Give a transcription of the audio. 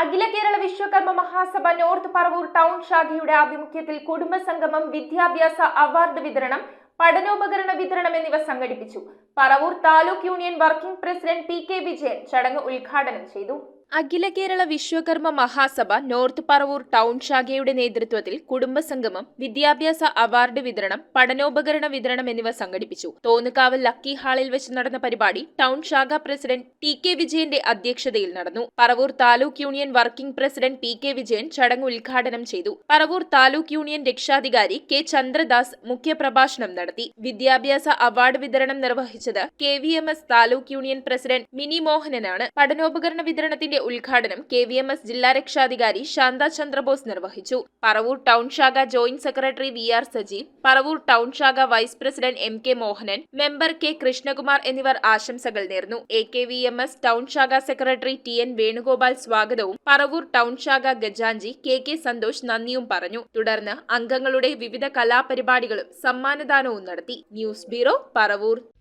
അഖില Kerala Vishwakarma Mahasabha north Paravur town ശാഖയുടെ ആഭിമുഖ്യത്തിൽ കുടുംബസംഗമം വിദ്യാഭ്യാസ അവാർഡ് വിതരണം പഠനോപകരണ വിതരണം എന്നിവ സംഘടിപ്പിച്ചു. Paravur taluk union working president P K Vijayan ചടങ്ങ് ഉദ്ഘാടനം ചെയ്തു. അഖില കേരള വിശ്വകർമ്മ മഹാസഭ നോർത്ത് പറവൂർ ടൗൺ ശാഖയുടെ നേതൃത്വത്തിൽ കുടുംബസംഗമം വിദ്യാഭ്യാസ അവാർഡ് വിതരണം പഠനോപകരണ വിതരണം എന്നിവ സംഘടിപ്പിച്ചു. തോന്നുകാവൽ ലക്കി ഹാളിൽ വെച്ച് നടന്ന പരിപാടി ടൗൺ ശാഖ പ്രസിഡന്റ് ടി കെ വിജയന്റെ അധ്യക്ഷതയിൽ നടന്നു. Paravur taluk union working president P K Vijayan ചടങ്ങ് ഉദ്ഘാടനം ചെയ്തു. പറവൂർ താലൂക്ക് യൂണിയൻ രക്ഷാധികാരി കെ ചന്ദ്രദാസ് മുഖ്യപ്രഭാഷണം നടത്തി. വിദ്യാഭ്യാസ അവാർഡ് വിതരണം നിർവഹിച്ചത് K V M S taluk union president Mini മോഹനനാണ്. പഠനോപകരണ വിതരണത്തിന്റെ ഉദ്ഘാടനം കെ വി എം എസ് ജില്ലാ രക്ഷാധികാരി ശാന്ത ചന്ദ്രബോസ് നിർവഹിച്ചു. പറവൂർ ടൗൺ ശാഖ joint secretary V R Sajeev Paravur town ശാഖ vice president M K Mohanan member K Krishnakumar എന്നിവർ ആശംസകൾ നേർന്നു. A K V M S town ശാഖ സെക്രട്ടറി ടി എൻ വേണുഗോപാൽ സ്വാഗതവും പറവൂർ ടൗൺ ശാഖ ഗജാഞ്ചി കെ കെ സന്തോഷ് നന്ദിയും പറഞ്ഞു. തുടർന്ന് അംഗങ്ങളുടെ വിവിധ കലാപരിപാടികളും സമ്മാനദാനവും നടത്തി. News bureau Paravur.